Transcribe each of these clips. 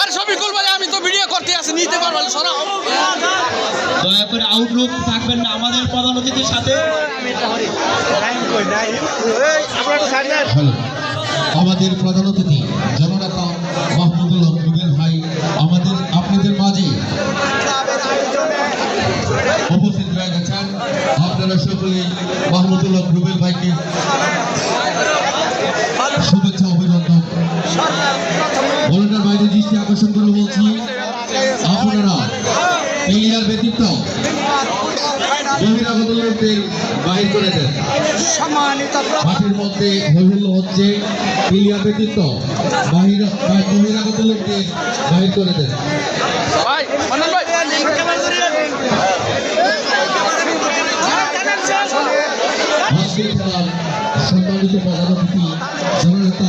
আর শফিকুল ভাই আমি তো ভিডিও করতে আসি নিতে পারব না, সরাও দয়া করে আউটলুক থাকবেন না আমাদের প্রধান অতিথির সাথে আমাদের প্রধান অতিথি জননেতা মাহমুদুল রুবেল ভাই আমাদের আপনাদের মাঝে উপস্থিত হয়ে গেছেন আপনারা সকলেই মাহমুদুল রুবেল ভাইকে বলটার বাইরে দৃষ্টি আকর্ষণ করে বলছি আপনারা। প্লেয়ার ব্যতীত বহিরাগত লোকদের বাহির করে দেন মাঠের মধ্যে হৈহুল্য হচ্ছে। প্লেয়ার ব্যতীত বাহির বহিরাগত লোকদের বাহির করে দেন সম্মানিত প্রধান অতিথি জননেতা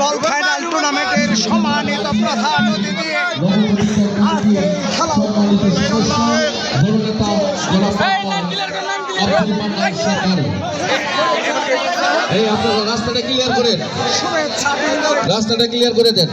ফুটবল ফাইনাল টুর্নামেন্টের সম্মানিত প্রধান অতিথি। আজকে খেলা এই আপনারা রাস্তাটা ক্লিয়ার করেন রাস্তাটা ক্লিয়ার করে দেন।